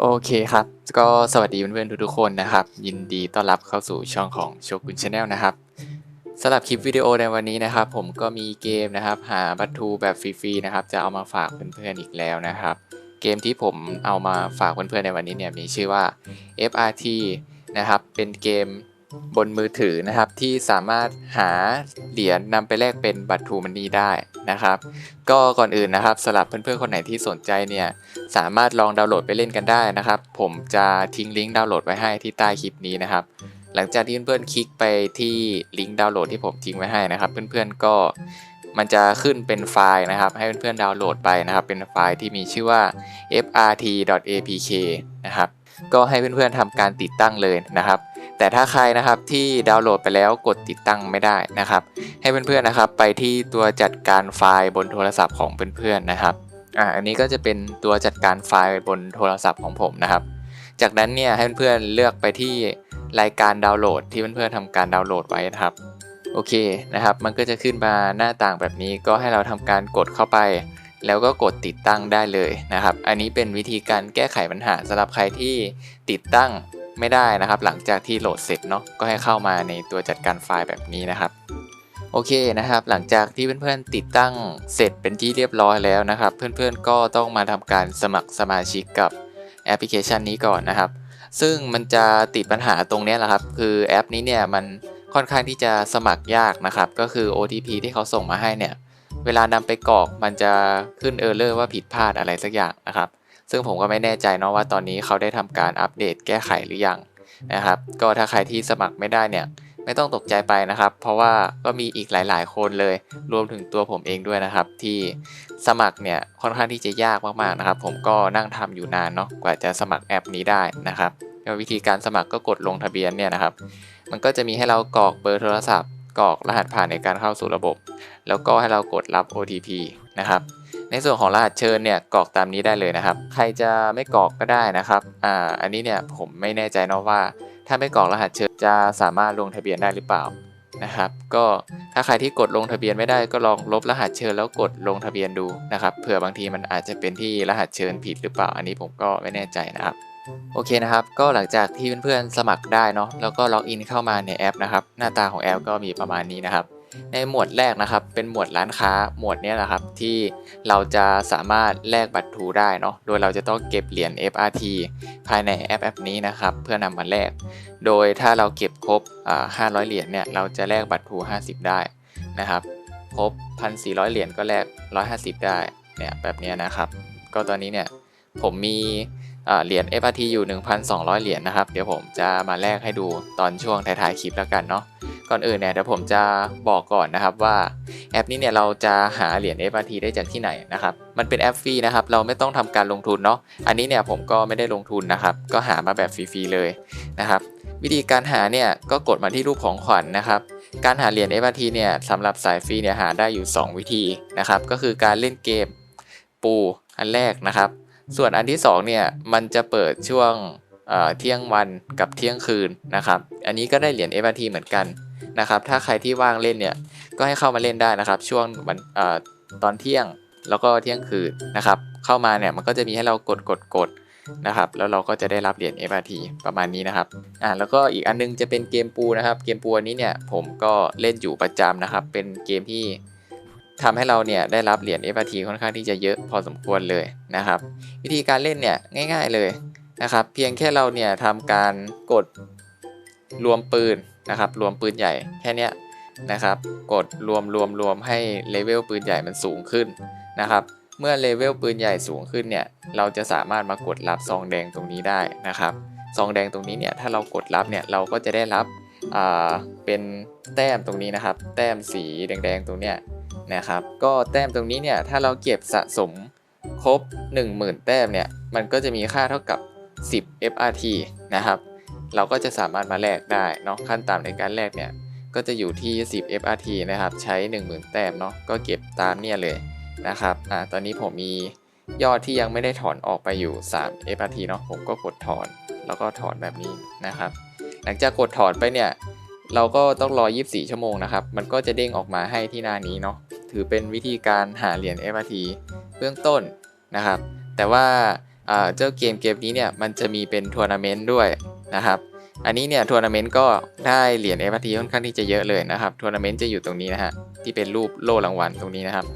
โอเคครับ ก็สวัสดีเพื่อนๆทุกๆคนนะครับ ยินดีต้อนรับเข้าสู่ช่องของโชกุนชาแนลนะครับสำหรับคลิปวิดีโอในวันนี้นะครับ ผมก็มีเกมนะครับ หาบัตทูแบบฟรีๆนะครับ จะเอามาฝากเพื่อนๆอีกแล้วนะครับ เกมที่ผมเอามาฝากเพื่อนๆในวันนี้เนี่ยมีชื่อว่า FRT นะครับ เป็นเกม บนมือถือนะครับที่สามารถหาเหรียญนำไปแลกเป็นบัตรทูมันนี่ได้นะครับ ก็ก่อนอื่นนะครับสำหรับเพื่อนๆคนไหนที่สนใจเนี่ยสามารถลองดาวน์โหลดไปเล่นกันได้นะครับ ผมจะทิ้งลิงก์ดาวน์โหลดไว้ให้ที่ใต้คลิปนี้นะครับ หลังจากที่เพื่อนๆคลิกไปที่ลิงก์ดาวน์โหลดที่ผมทิ้งไว้ให้นะครับ เพื่อนๆก็มันจะขึ้นเป็นไฟล์นะครับ ให้เพื่อนๆดาวน์โหลดไปนะครับ เป็นไฟล์ที่มีชื่อว่า frt.apk นะครับ ก็ให้เพื่อนๆทำการติดตั้งเลยนะครับ แต่ถ้าใครนะครับที่ดาวน์โหลดไปแล้วกดติดตั้งไม่ได้นะครับ ให้เพื่อนๆนะครับไปที่ตัวจัดการไฟล์บนโทรศัพท์ของเพื่อนๆนะครับอ่าอันนี้ก็จะเป็นตัวจัดการไฟล์บนโทรศัพท์ของผมนะครับ จากนั้นเนี่ยให้เพื่อนๆเลือกไปที่รายการดาวน์โหลดที่เพื่อนๆทำการดาวน์โหลดไว้นะครับโอเคนะครับ มันก็จะขึ้นมาหน้าต่างแบบนี้ก็ให้เราทำการกดเข้าไป แล้วก็กดติดตั้งได้เลยนะครับ อันนี้เป็นวิธีการแก้ไขปัญหาสำหรับใครที่ติดตั้งไม่ได้นะครับ หลังจากที่โหลดเสร็จเนาะก็ให้เข้ามาในตัวจัดการไฟล์แบบนี้นะครับโอเคนะครับ หลังจากที่เพื่อนๆติดตั้งเสร็จเป็นที่เรียบร้อยแล้วนะครับ เพื่อนๆก็ต้องมาทำการสมัครสมาชิกกับแอปพลิเคชันนี้ก่อนนะครับ ซึ่งมันจะติดปัญหาตรงนี้แหละครับ คือแอปนี้เนี่ยมันค่อนข้างที่จะสมัครยากนะครับ ก็คือ OTP ที่เขาส่งมาให้เนี่ย เวลานำไปกรอกมันจะขึ้นเออร์เลอร์ว่าผิดพลาดอะไรสักอย่างนะครับ ซึ่งผมก็ไม่แน่ใจเนาะว่าตอนนี้เขาได้ทำการอัปเดตแก้ไขหรือยังนะครับ ก็ถ้าใครที่สมัครไม่ได้เนี่ยไม่ต้องตกใจไปนะครับ เพราะว่าก็มีอีกหลาย ๆ คนเลย รวมถึงตัวผมเองด้วยนะครับ ที่สมัครเนี่ยค่อนข้างที่จะยากมากๆนะครับ ผมก็นั่งทำอยู่นานเนาะกว่าจะสมัครแอปนี้ได้นะครับวิธีการสมัครก็กดลงทะเบียนเนี่ยนะครับ มันก็จะมีให้เรากรอกเบอร์โทรศัพท์ กรอกรหัสผ่านในการเข้าสู่ระบบ แล้วก็ให้เรากดรับ OTP นะครับ ในส่วนของรหัสเชิญเนี่ยกรอกตามนี้ได้เลยนะครับ ใครจะไม่กรอกก็ได้นะครับอ่าอันนี้เนี่ยผมไม่แน่ใจนะว่า ถ้าไม่กรอกรหัสเชิญจะสามารถลงทะเบียนได้หรือเปล่านะครับ ก็ถ้าใครที่กดลงทะเบียนไม่ได้ก็ลองลบรหัสเชิญแล้วกดลงทะเบียนดูนะครับเผื่อบางทีมันอาจจะเป็นที่รหัสเชิญผิดหรือเปล่า อันนี้ผมก็ไม่แน่ใจนะครับ โอเคนะครับ ก็หลังจากที่เพื่อนๆสมัครได้เนาะแล้วก็ล็อกอินเข้ามาในแอปนะครับหน้าตาของแอปก็มีประมาณนี้นะครับ ในหมวดแรกนะครับเป็นหมวดร้านค้าหมวดนี้นะครับที่เราจะสามารถแลกบัตรทูได้เนาะโดยเราจะต้องเก็บเหรียญ FRT ภายในแอปแอปนี้นะครับเพื่อนำมาแลกโดยถ้าเราเก็บครบอ่า500 เหรียญเนี่ยเราจะแลกบัตรทู50 ได้นะครับครบ1,400 เหรียญก็แลก150 ได้เนี่ยแบบนี้นะครับ ก็ตอนนี้เนี่ยผมมี เหรียญ FRT อยู่ 1,200 เหรียญนะครับ เดี๋ยวผมจะมาแลกให้ดูตอนช่วงท้ายๆคลิปแล้วกันเนาะ ก่อนอื่นเนี่ยเดี๋ยวผมจะบอกก่อนนะครับว่าแอปนี้เนี่ยเราจะหาเหรียญ FRT ได้จากที่ไหนนะครับ มันเป็นแอปฟรีนะครับ เราไม่ต้องทำการลงทุนเนาะ อันนี้เนี่ยผมก็ไม่ได้ลงทุนนะครับ ก็หามาแบบฟรีๆเลยนะครับ วิธีการหาเนี่ยก็กดมาที่รูปของขวัญนนะครับ การหาเหรียญ FRT เนี่ยสำหรับสายฟรีเนี่ยหาได้อยู่ 2 วิธีนะครับ ก็คือการเล่นเกมปูอันแรกนะครับ ส่วนอันที่2เนี่ยมันจะเปิดช่วงเที่ยงวันกับเที่ยงคืนนะครับ อันนี้ก็ได้เหรียญ FRT เหมือนกันนะครับ ถ้าใครที่ว่างเล่นเนี่ยก็ให้เข้ามาเล่นได้นะครับ ช่วงวันอตอนเที่ยงแล้วก็เที่ยงคืนนะครับ เข้ามาเนี่ยมันก็จะมีให้เรากดกดกดนะครับ แล้วเราก็จะได้รับเหรียญ FRT ประมาณนี้นะครับ อ่าแล้วก็อีกอันนึงจะเป็นเกมปูนะครับ เกมปูอันนี้เนี่ยผมก็เล่นอยู่ประจำนะครับ เป็นเกมที่ ทำให้เราเนี่ยได้รับเหรียญ FRT ค่อนข้างที่จะเยอะพอสมควรเลยนะครับ วิธีการเล่นเนี่ยง่าย ๆเลยนะครับ เพียงแค่เราเนี่ยทำการกดรวมปืนนะครับ รวมปืนใหญ่แค่นี้นะครับ กดรวมรวมรวมให้เลเวลปืนใหญ่มันสูงขึ้นนะครับเมื่อเลเวลปืนใหญ่สูงขึ้นเนี่ยเราจะสามารถมากดรับซองแดงตรงนี้ได้นะครับซองแดงตรงนี้เนี่ยถ้าเรากดรับเนี่ยเราก็จะได้รับอ่าเป็นแต้มตรงนี้นะครับ แต้มสีแดงๆตรงเนี้ย นะครับ ก็แต้มตรงนี้เนี่ยถ้าเราเก็บสะสมครบ 10,000 แต้มเนี่ยมันก็จะมีค่าเท่ากับ 10 FRT นะครับ เราก็จะสามารถมาแลกได้เนาะขั้นต่ำในการแลกเนี่ยก็จะอยู่ที่ 10 FRT นะครับใช้ 10,000 แต้มเนาะก็เก็บตามเนี่ยเลยนะครับอ่าตอนนี้ผมมียอดที่ยังไม่ได้ถอนออกไปอยู่3 FRT เนาะผมก็กดถอน แล้วก็ถอนแบบนี้นะครับ หลังจากกดถอนไปเนี่ยเราก็ต้องรอ 24 ชั่วโมงนะครับ มันก็จะเด้งออกมาให้ที่หน้านี้เนาะ ถือเป็นวิธีการหาเหรียญ FRT เบื้องต้นนะครับ แต่ว่าเจ้าเกมเกมนี้เนี่ยมันจะมีเป็นทัวร์นาเมนต์ด้วยนะครับ อันนี้เนี่ยทัวร์นาเมนต์ก็ได้เหรียญ FRT ค่อนข้างที่จะเยอะเลยนะครับทัวร์นาเมนต์จะอยู่ตรงนี้นะฮะที่เป็นรูปโล่รางวัลตรงนี้นะครับ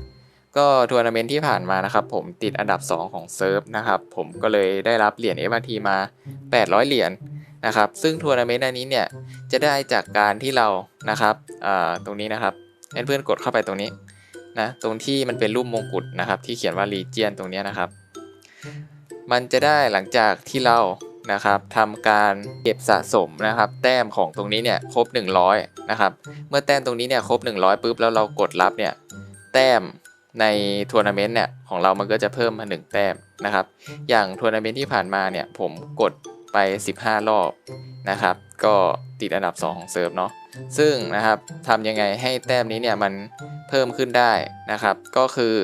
ก็ทัวร์นาเมนต์ที่ผ่านมานะครับ ผมติดอันดับ 2 ของเซิร์ฟนะครับผมก็เลยได้รับเหรียญ FRT มา 800 เหรียญนะครับซึ่งทัวร์นาเมนต์อันนี้เนี่ยจะได้จากการที่เรานะครับตรงนี้นะครับเพื่อนๆกดเข้าไปตรงนี้ นะตรงที่มันเป็นรูปมงกุฎนะครับ ที่เขียนว่า Legion ตรงนี้นะครับ มันจะได้หลังจากที่เรานะครับทำการเก็บสะสมนะครับ แต้มของตรงนี้เนี่ยครบ 100 นะครับ เมื่อแต้มตรงนี้เนี่ยครบ 100ปุ๊บแล้วเรากดรับเนี่ยแต้มในทัวร์นาเมนต์เนี่ยของเรามันก็จะเพิ่มมา1แต้มนะครับ อย่างทัวร์นาเมนต์ที่ผ่านมาเนี่ยผมกดไป 15 รอบนะครับ ก็ติดอันดับ 2 ของเซิร์ฟเนาะซึ่งนะครับทำยังไงให้แต้มนี้เนี่ยมันเพิ่มขึ้นได้นะครับ ก็คือ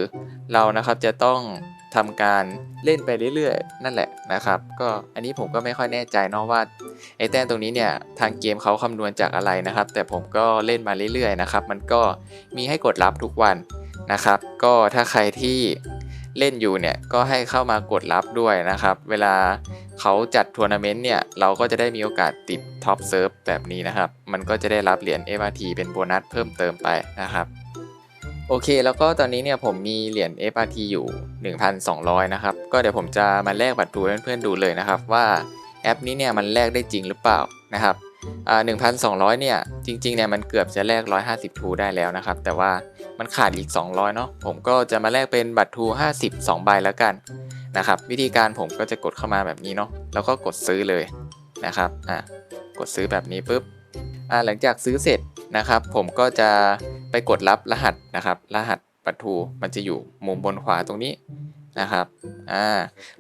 เรานะครับจะต้องทำการเล่นไปเรื่อยๆ นั่นแหละนะครับ ก็อันนี้ผมก็ไม่ค่อยแน่ใจเนาะว่าไอ้แต้มตรงนี้เนี่ยทางเกมเขาคำนวณจากอะไรนะครับ แต่ผมก็เล่นมาเรื่อยๆนะครับ มันก็มีให้กดรับทุกวันนะครับ ก็ถ้าใครที่ เล่นอยู่เนี่ยก็ให้เข้ามากดรับด้วยนะครับ เวลาเขาจัดทัวร์นาเมนต์เนี่ยเราก็จะได้มีโอกาสติดท็อปเซิร์ฟแบบนี้นะครับ มันก็จะได้รับเหรียญ FRT เป็นโบนัสเพิ่มเติมไปนะครับโอเค แล้วก็ตอนนี้เนี่ยผมมีเหรียญ FRT อยู่ 1,200 นะครับ ก็เดี๋ยวผมจะมาแลกบัตรดูเพื่อนๆดูเลยนะครับ ว่าแอปนี้เนี่ยมันแลกได้จริงหรือเปล่านะครับอ่า1,200เนี่ยจริงๆเนี่ยมันเกือบจะแลก 150ทูได้แล้วนะครับ แต่ว่า มันขาดอีก 200 เนาะผมก็จะมาแลกเป็นบัตรทู50 2ใบแล้วกันนะครับวิธีการผมก็จะกดเข้ามาแบบนี้เนาะแล้วก็กดซื้อเลยนะครับอะกดซื้อแบบนี้ปุ๊บอ่าหลังจากซื้อเสร็จนะครับ ผมก็จะไปกดรับรหัสนะครับ รหัสบัตรทูมันจะอยู่มุมบนขวาตรงนี้นะครับ อ่า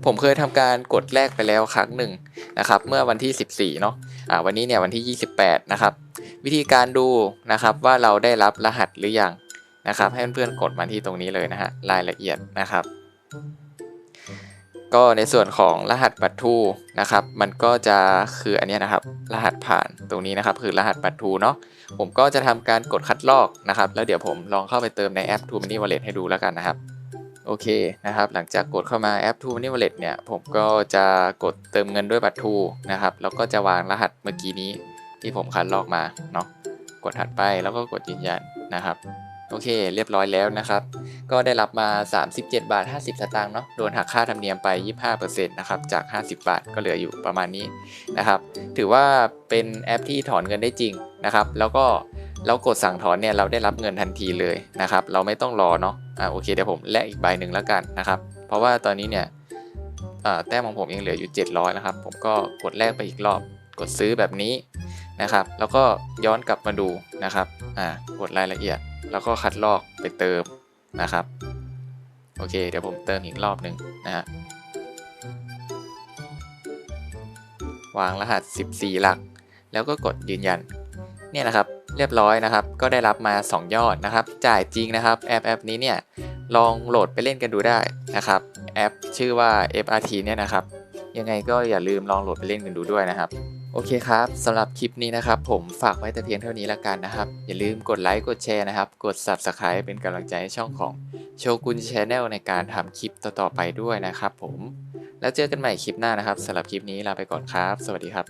ผมเคยทำการกดแลกไปแล้วครั้งหนึ่งนะครับ เมื่อวันที่ 14 เนาะ อ่า วันนี้เนี่ยวันที่ 28 นะครับ วิธีการดูนะครับว่าเราได้รับรหัสหรือยัง นะครับ ให้เพื่อนๆกดมาที่ตรงนี้เลยนะฮะรายละเอียดนะครับ ก็ในส่วนของรหัสบัตรทูนะครับ มันก็จะคืออันนี้นะครับ รหัสผ่านตรงนี้นะครับ คือรหัสบัตรทูเนาะผมก็จะทำการกดคัดลอกนะครับ แล้วเดี๋ยวผมลองเข้าไปเติมในแอป True Money Wallet ให้ดูแล้วกันนะครับโอเคนะครับ หลังจากกดเข้ามาแอป True Money Wallet เนี่ย ผมก็จะกดเติมเงินด้วยบัตรทูนะครับ แล้วก็จะวางรหัสเมื่อกี้นี้ที่ผมคัดลอกมาเนาะ กดถัดไปแล้วก็กดยืนยันนะครับ โอเค เรียบร้อยแล้วนะครับ ก็ได้รับมา 37 บาท 50 สตางค์เนาะโดนหักค่าธรรมเนียมไป 25%นะครับจาก 50 บาทก็เหลืออยู่ประมาณนี้นะครับ ถือว่าเป็นแอปที่ถอนเงินได้จริงนะครับ แล้วก็เรากดสั่งถอนเนี่ยเราได้รับเงินทันทีเลยนะครับ เราไม่ต้องรอเนาะอ่าโอเคเดี๋ยวผมแลกอีกใบหนึ่งแล้วกันนะครับ เพราะว่าตอนนี้เนี่ยอ่าแต้มของผมยังเหลืออยู่ 700 นะครับ ผมก็กดแลกไปอีกรอบ กดซื้อแบบนี้นะครับ แล้วก็ย้อนกลับมาดูนะครับอ่ากดรายละเอียด แล้วก็คัดลอกไปเติมนะครับ โอเค เดี๋ยวผมเติมอีกรอบหนึ่งนะฮะวางรหัส 14 หลัก แล้วก็กดยืนยัน เนี่ยนะครับ เรียบร้อยนะครับ ก็ได้รับมา 2 ยอดนะครับ จ่ายจริงนะครับ แอปแอปนี้เนี่ย ลองโหลดไปเล่นกันดูได้นะครับ แอปชื่อว่า FRT เนี่ยนะครับ ยังไงก็อย่าลืมลองโหลดไปเล่นกันดูด้วยนะครับ โอเคครับสำหรับคลิปนี้นะครับ ผมฝากไว้แต่เพียงเท่านี้ละกันนะครับ อย่าลืมกดไลค์กดแชร์นะครับ กด Subscribe เป็นกำลังใจให้ช่องของโชกุนชาแนลในการทำคลิปต่อๆไปด้วยนะครับผม แล้วเจอกันใหม่คลิปหน้านะครับสำหรับคลิปนี้ลาไปก่อนครับ สวัสดีครับ